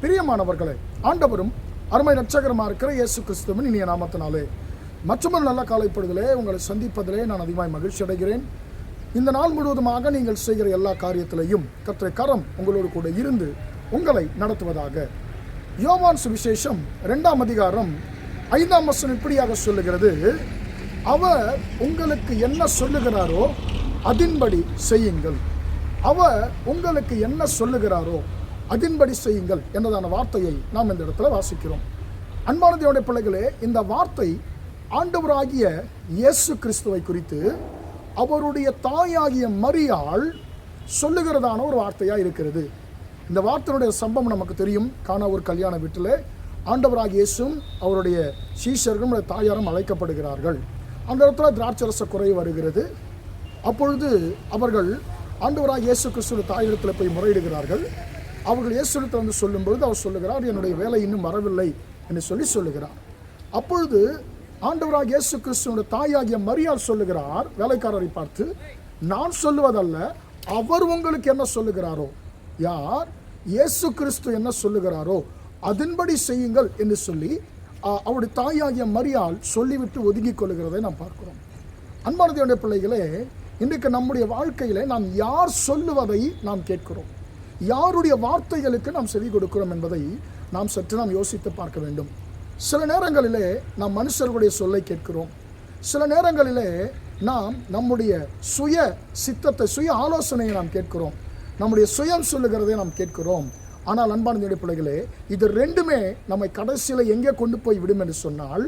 பிரியமானவர்களே ஆண்டவரும் அருமை ரட்சகரமாக இருக்கிற இயேசு கிறிஸ்துவின் இனிய நாமத்தினாலே மற்றொரு நல்ல காலைப்படுதலே உங்களை சந்திப்பதிலே நான் அதிகமாக மகிழ்ச்சி அடைகிறேன். இந்த நாள் முழுவதுமாக நீங்கள் செய்கிற எல்லா காரியத்திலையும் கற்றை கரம் உங்களோடு கூட இருந்து உங்களை நடத்துவதாக. யோவான் சுவிசேஷம் ரெண்டாம் அதிகாரம் ஐந்தாம் வசனம் இப்படியாக சொல்லுகிறது அவர் உங்களுக்கு என்ன சொல்லுகிறாரோ அதின்படி செய்யுங்கள். அவர் உங்களுக்கு என்ன சொல்லுகிறாரோ அதின்படி செய்யுங்கள் என்னதான வார்த்தையை நாம் இந்த இடத்துல வாசிக்கிறோம் அன்பானதியோடைய பிள்ளைகளே இந்த வார்த்தை ஆண்டவராகிய இயேசு கிறிஸ்துவை குறித்து அவருடைய தாயாகிய மரியாள் சொல்லுகிறதான ஒரு வார்த்தையாக இருக்கிறது இந்த வார்த்தையுடைய சம்பவம் நமக்கு தெரியும் காண ஒரு கல்யாண வீட்டில் ஆண்டவராக இயேசும் அவருடைய சீஷர்களும் தாயாரும் அழைக்கப்படுகிறார்கள் அந்த இடத்துல திராட்சரச குறை வருகிறது அப்பொழுது அவர்கள் ஆண்டவராக இயேசு கிறிஸ்துவ தாயிடத்தில் போய் முறையிடுகிறார்கள் அவர்கள் இயேசுடத்தில் வந்து சொல்லும்பொழுது அவர் சொல்லுகிறார் என்னுடைய வேலை இன்னும் வரவில்லை என்று சொல்லி சொல்லுகிறார். அப்பொழுது ஆண்டவராக இயேசு கிறிஸ்துவோட தாயாகிய மரியாள் சொல்லுகிறார் வேலைக்காரரை பார்த்து நான் சொல்லுவதல்ல அவர் உங்களுக்கு என்ன சொல்லுகிறாரோ? யார்? இயேசு கிறிஸ்து என்ன சொல்லுகிறாரோ அதன்படி செய்யுங்கள் என்று சொல்லி அவருடைய தாயாகிய மரியாள் சொல்லிவிட்டு ஒதுங்கி கொள்ளுகிறதை நாம் பார்க்கிறோம். அன்பான பிள்ளைகளே இன்றைக்கு நம்முடைய வாழ்க்கையிலே நாம் யார் சொல்லுவதை நாம் கேட்கிறோம். யாருடைய வார்த்தைகளுக்கு நாம் செவி கொடுக்கிறோம் என்பதை நாம் சற்று நாம் யோசித்து பார்க்க வேண்டும். சில நேரங்களிலே நாம் மனுஷர்களுடைய சொல்லை கேட்கிறோம். சில நேரங்களிலே நாம் நம்முடைய சுய சித்தத்தை சுய ஆலோசனையை நாம் கேட்கிறோம். நம்முடைய சுயம் சொல்லுகிறதை நாம் கேட்கிறோம். ஆனால் அன்பான பிள்ளைகளே இது ரெண்டுமே நம்மை கடைசியில் எங்கே கொண்டு போய் விடும் என்று சொன்னால்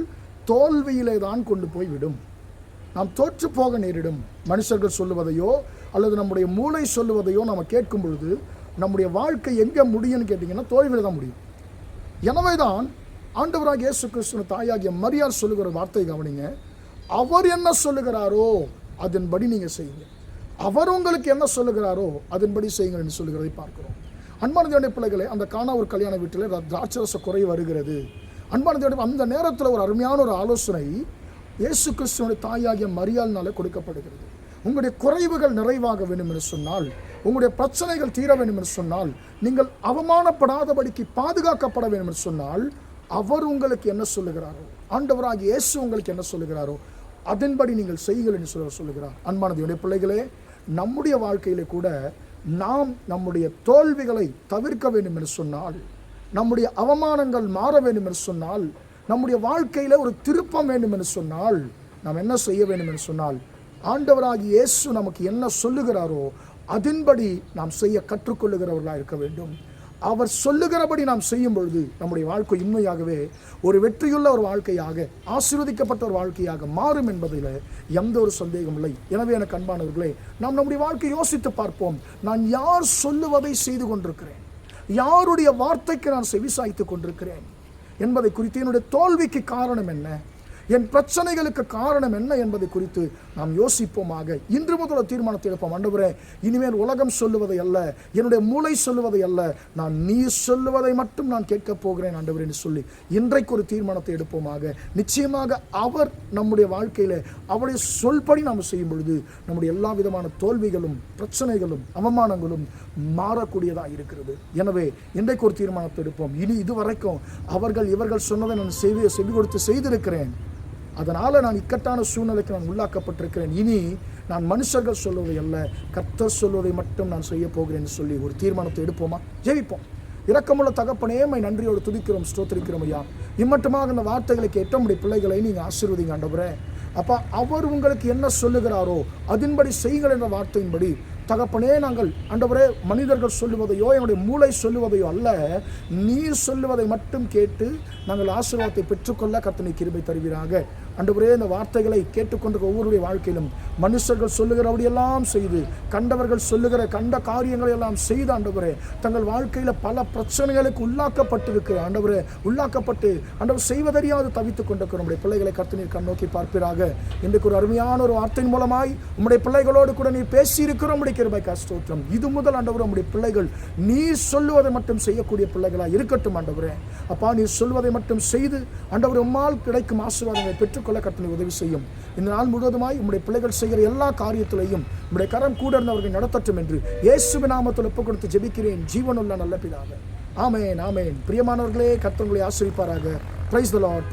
தோல்வியிலே தான் கொண்டு போய் விடும். நாம் தோற்று போக நேரிடும். மனுஷர்கள் சொல்லுவதையோ அல்லது நம்முடைய மூளை சொல்லுவதையோ நம்ம கேட்கும் பொழுது நம்முடைய வாழ்க்கை எங்கே முடியும்னு கேட்டிங்கன்னா தோல்வியில் தான் முடியும். எனவே தான் ஆண்டவராக இயேசு கிறிஸ்துவின் தாயாகிய மரியார் சொல்லுகிற வார்த்தை கவனிங்க. அவர் என்ன சொல்லுகிறாரோ அதன்படி நீங்கள் செய்யுங்க. அவர் உங்களுக்கு என்ன சொல்லுகிறாரோ அதன்படி செய்யுங்கள் என்று சொல்லுகிறதை பார்க்கிறோம். அன்பான தேவனுடைய பிள்ளைகளை அந்த காணா ஒரு கல்யாண வீட்டில் திராட்சரச குறை வருகிறது. அன்பான தேவனுடைய அந்த நேரத்தில் ஒரு அருமையான ஒரு ஆலோசனை இயேசு கிறிஸ்துவனுடைய தாயாகிய மரியாள்னால கொடுக்கப்படுகிறது. உங்களுடைய குறைவுகள் நிறைவாக வேண்டும் என்று சொன்னால் உங்களுடைய பிரச்சனைகள் தீர வேண்டும் என்று சொன்னால் நீங்கள் அவமானப்படாதபடிக்கு பாதுகாக்கப்பட வேண்டும் என்று சொன்னால் அவர் உங்களுக்கு என்ன சொல்லுகிறாரோ ஆண்டவராக இயேசு உங்களுக்கு என்ன சொல்லுகிறாரோ அதன்படி நீங்கள் செய்யுங்கள் என்று சொல்ல சொல்லுகிறார். அன்பானது பிள்ளைகளே நம்முடைய வாழ்க்கையிலே கூட நாம் நம்முடைய தோல்விகளை தவிர்க்க வேண்டும் என்று சொன்னால் நம்முடைய அவமானங்கள் மாற வேண்டும் என்று சொன்னால் நம்முடைய வாழ்க்கையில் ஒரு திருப்பம் வேண்டும் என்று சொன்னால் நாம் என்ன செய்ய வேண்டும் என்று சொன்னால் ஆண்டவராகி இயேசு நமக்கு என்ன சொல்லுகிறாரோ அதன்படி நாம் செய்ய கற்றுக்கொள்ளுகிறவர்களாக இருக்க வேண்டும். அவர் சொல்லுகிறபடி நாம் செய்யும் பொழுது நம்முடைய வாழ்க்கை உண்மையாகவே ஒரு வெற்றியுள்ள ஒரு வாழ்க்கையாக ஆசீர்வதிக்கப்பட்ட ஒரு வாழ்க்கையாக மாறும் என்பதில் எந்த ஒரு சந்தேகம் இல்லை. எனவே எனக்கு அன்பானவர்களே நாம் நம்முடைய வாழ்க்கை யோசித்து பார்ப்போம். நான் யார் சொல்லுவதை செய்து கொண்டிருக்கிறேன்? யாருடைய வார்த்தைக்கு நான் செவிசாய்த்து கொண்டிருக்கிறேன்? என்பதை குறித்து என்னுடைய தோல்விக்கு காரணம் என்ன? என் பிரச்சனைகளுக்கு காரணம் என்ன என்பதை குறித்து நாம் யோசிப்போமாக. இன்று முதல் தீர்மானத்தை எடுப்போம். ஆண்டவரே இனிமேல் உலகம் சொல்லுவதை அல்ல என்னுடைய மூளை சொல்லுவதை அல்ல நான் நீ சொல்லுவதை மட்டும் நான் கேட்கப் போகிறேன் ஆண்டவர் என்று சொல்லி இன்றைக்கு ஒரு தீர்மானத்தை எடுப்போமாக. நிச்சயமாக அவர் நம்முடைய வாழ்க்கையில் அவருடைய சொல்படி நாம் செய்யும் பொழுது நம்முடைய எல்லா விதமான தோல்விகளும் பிரச்சனைகளும் அவமானங்களும் மாறக்கூடியதாக இருக்கிறது. எனவே இன்றைக்கு ஒரு தீர்மானத்தை எடுப்போம். இனி இதுவரைக்கும் அவர்கள் இவர்கள் சொன்னதை நான் செவி செவி கொடுத்து செய்திருக்கிறேன். அதனால் நான் இக்கட்டான சூழ்நிலைக்கு நான் உள்ளாக்கப்பட்டிருக்கிறேன். இனி நான் மனுஷர்கள் சொல்வதை அல்ல கர்த்தர் சொல்வதை மட்டும் நான் செய்ய போகிறேன் சொல்லி ஒரு தீர்மானத்தை எடுப்போமா? ஜெயிப்போம் இரக்கமுள்ள தகப்பனே மை நன்றியோடு துதிக்கிறோம் ஸ்தோத்திரிக்கிறோம் ஐயா. இம்மட்டுமாக இந்த வார்த்தைகளை கேட்ட பிள்ளைகளை நீங்கள் ஆசீர்வதிங்க ஆண்டவரே. அப்போ அவர் உங்களுக்கு என்ன சொல்லுகிறாரோ அதன்படி செய்கிற என்ற வார்த்தையின்படி தகப்பனே நாங்கள் ஆண்டவரே மனிதர்கள் சொல்லுவதையோ என்னுடைய மூளை சொல்லுவதையோ அல்ல நீர் சொல்லுவதை மட்டும் கேட்டு நாங்கள் ஆசீர்வாதத்தை பெற்றுக்கொள்ள கத்தனை கிருபை தருவீராக. ஆண்டவரே இந்த வார்த்தைகளை கேட்டுக்கொண்டு ஒவ்வொருடைய வாழ்க்கையிலும் மனுஷர்கள் சொல்லுகிறபடியெல்லாம் செய்து கண்டவர்கள் சொல்லுகிற கண்ட காரியங்களை எல்லாம் செய்து ஆண்டவரே தங்கள் வாழ்க்கையில் பல பிரச்சனைகளுக்கு உள்ளாக்கப்பட்டிருக்கிற ஆண்டவரே உள்ளாக்கப்பட்டு ஆண்டவர் செய்வதறியாது தவித்துக் கொண்டிருக்கிற நம்முடைய பிள்ளைகளை கர்த்தனீர் கண்ணோக்கி பார்ப்பீராக. இன்றைக்கு ஒரு அருமையான ஒரு வார்த்தையின் மூலமாய் உம்முடைய பிள்ளைகளோடு கூட நீ பேசியிருக்கிற நம்முடைய கிருபை கஸ்தோத்திரம் இது முதல் ஆண்டவர் நம்முடைய பிள்ளைகள் நீ சொல்லுவதை மட்டும் செய்யக்கூடிய பிள்ளைகளாக இருக்கட்டும் ஆண்டவரே அப்பா நீ சொல்வதை மட்டும் செய்து ஆண்டவர் உம்மால் கிடைக்கும் ஆசீர்வாதங்களை பெற்றுக்கொள்ள கர்த்தனை உதவி செய்யும். இந்த நாள் முழுவதுமாய் உம்முடைய பிள்ளைகள் செய்கிற எல்லா காரியத்திலையும் உம்முடைய கரம் கூட இருந்தவர்கள் நடத்தட்டும் என்று இயேசுவின் நாமத்தில் ஒப்புக் கொடுத்து ஜெபிக்கிறேன். ஜீவனுள்ள நல்ல பிதாக ஆமேன் ஆமேன். பிரியமானவர்களே கர்த்தங்களை ஆசிரிப்பாராக பிரைஸ் த லார்ட்